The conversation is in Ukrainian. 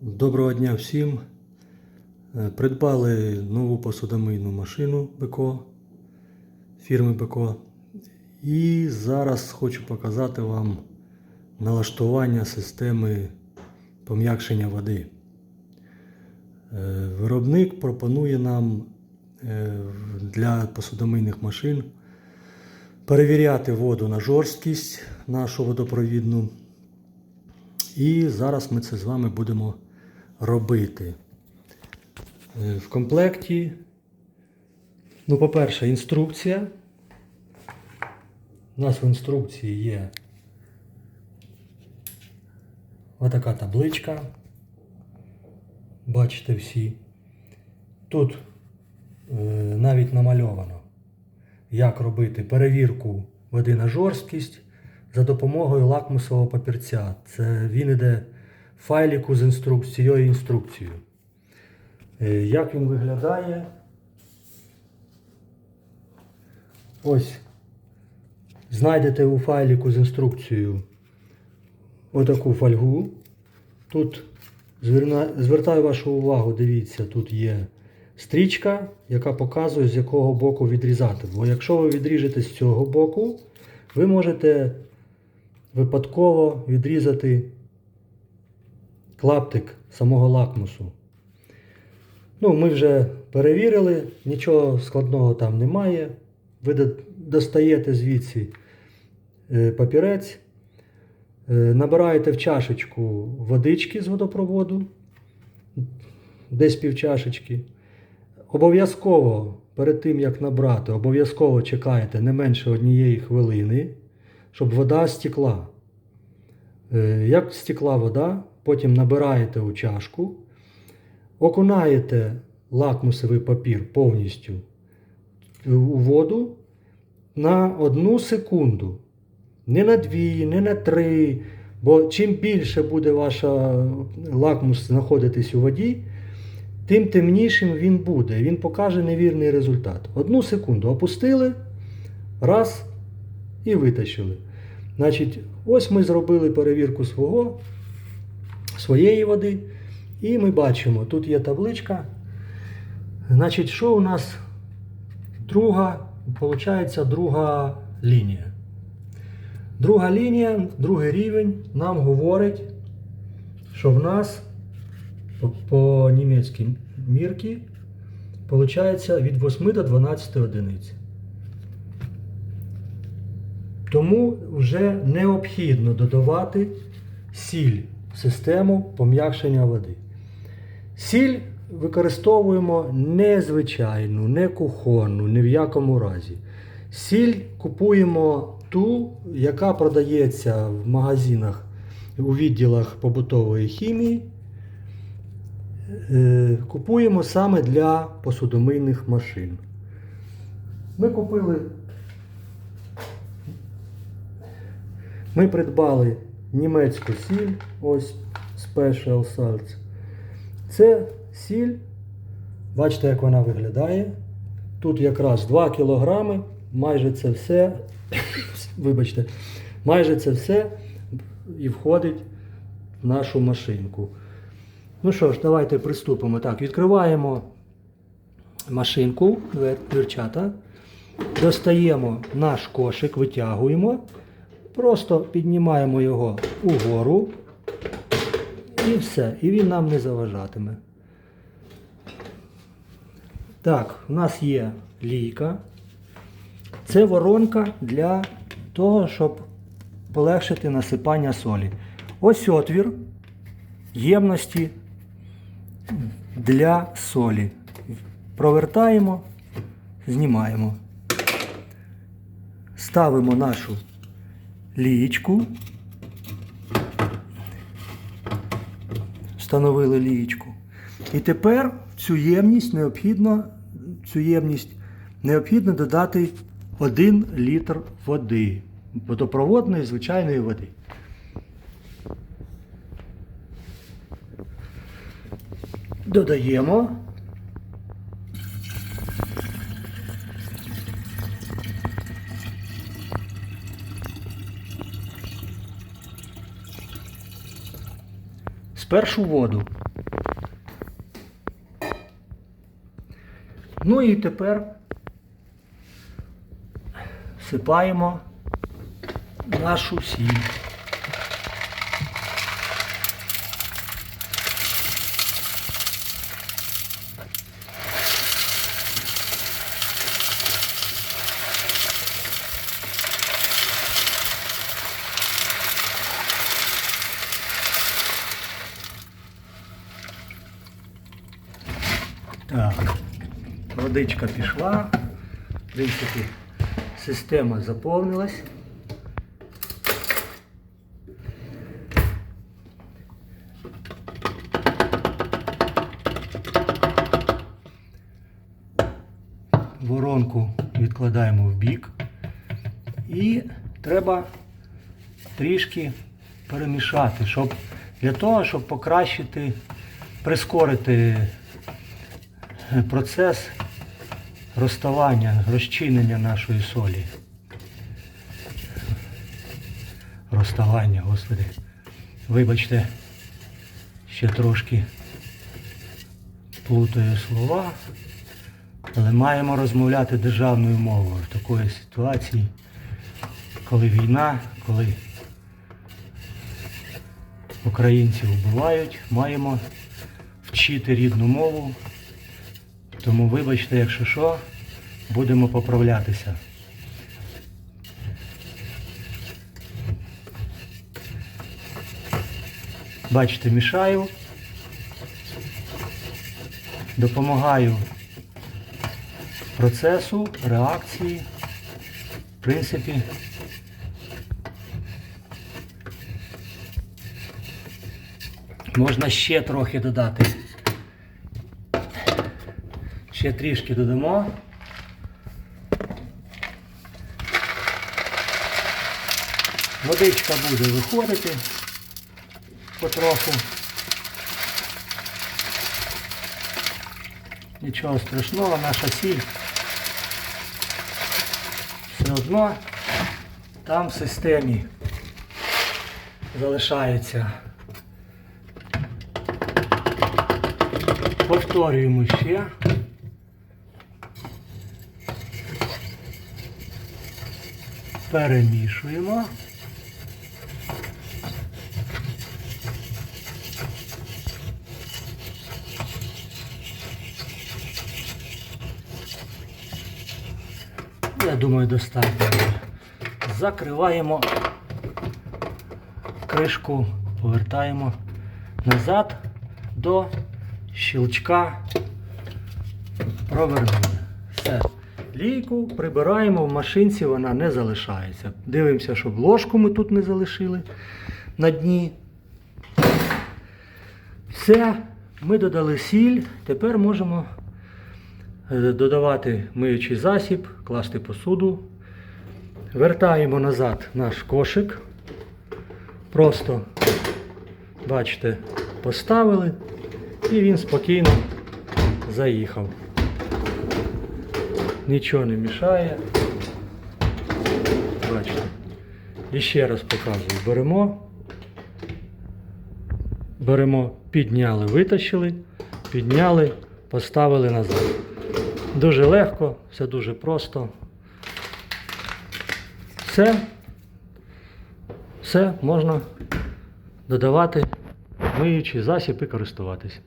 Доброго дня всім. Е, Придбали нову посудомийну машину БКО фірми БКО. І зараз хочу показати вам налаштування системи пом'якшення води. Е, Виробник пропонує нам е, для посудомийних машин перевіряти воду на жорсткість нашу водопровідну. І зараз ми це з вами будемо робити. Е, В комплекті, ну, по-перше, інструкція. У нас в інструкції є отака табличка. Бачите всі. Тут е, навіть намальовано, як робити перевірку води на жорсткість за допомогою лакмусового папірця. Це він іде файліку з інструкцією інструкцією. Е, Як він виглядає? Ось. Знайдете у файліку з інструкцією отаку фольгу. Тут звертаю вашу увагу, дивіться, тут є стрічка, яка показує, з якого боку відрізати. Бо якщо ви відріжете з цього боку, ви можете випадково відрізати клаптик самого лакмусу. Ну, ми вже перевірили, нічого складного там немає. Ви достаєте звідси е, папірець, е, набираєте в чашечку водички з водопроводу, десь пів чашечки. Обов'язково перед тим, як набрати, обов'язково чекаєте не менше однієї хвилини, щоб вода стекла. Е, Як стекла вода, потім набираєте у чашку, окунаєте лакмусовий папір повністю у воду на одну секунду. Не на дві, не на три. Бо чим більше буде ваша лакмус знаходитись у воді, тим темнішим він буде. Він покаже невірний результат. Одну секунду опустили, раз і витащили. Значить, ось ми зробили перевірку свого, своєї води. І ми бачимо, тут є табличка. Значить, що у нас друга, виходить, друга лінія. Друга лінія, другий рівень нам говорить, що в нас по, німецькій мірці виходить від 8 до 12 одиниць. Тому вже необхідно додавати сіль в систему пом'якшення води. Сіль використовуємо не звичайну, не кухонну, ні в якому разі. Сіль купуємо ту, яка продається в магазинах у відділах побутової хімії. Е, Купуємо саме для посудомийних машин. Ми купили. Ми придбали німецьку сіль, ось Special Salts. Це сіль, бачите, як вона виглядає. Тут якраз 2 кілограми, майже це все, вибачте, майже це все і входить в нашу машинку. Ну що ж, давайте приступимо. Так, відкриваємо машинку, двер- дверчата, достаємо наш кошик, витягуємо, просто піднімаємо його угору. І все, і він нам не заважатиме. Так, у нас є лійка. Це воронка для того, щоб полегшити насипання солі. Ось отвір ємності для солі. Провертаємо, знімаємо. Ставимо нашу лієчку. Встановили лієчку. І тепер цю ємність необхідно, цю ємність необхідно додати 1 літр води. Водопроводної звичайної води. Додаємо. першу воду. Ну і тепер сипаємо нашу сіль. Водичка пішла. В принципі, система заповнилась. Воронку відкладаємо в бік. І треба трішки перемішати, щоб для того, щоб покращити, прискорити процес розставання, розчинення нашої солі. Розставання, господи. Вибачте, ще трошки плутаю слова, але маємо розмовляти державною мовою в такої ситуації, коли війна, коли українців вбивають, маємо вчити рідну мову. Тому вибачте, якщо що, будемо поправлятися. Бачите, мішаю, допомагаю процесу, реакції. В принципі, можна ще трохи додати. Ще трішки додамо. Водичка буде виходити потроху. Нічого страшного, наша сіль все одно там в системі залишається. Повторюємо ще. Перемішуємо. Я думаю, достатньо. Закриваємо кришку, повертаємо назад до щелчка. Провернули. Все. Лійку прибираємо в машинці, вона не залишається. Дивимося, щоб ложку ми тут не залишили на дні. Все, ми додали сіль. Тепер можемо е, додавати миючий засіб, класти посуду. Вертаємо назад наш кошик. Просто, бачите, поставили і він спокійно заїхав. Нічого не мішає. Бачите. І ще раз показую. Беремо. Беремо, підняли, витащили, підняли, поставили назад. Дуже легко, все дуже просто. Все. Все можна додавати миючий засіб і користуватись.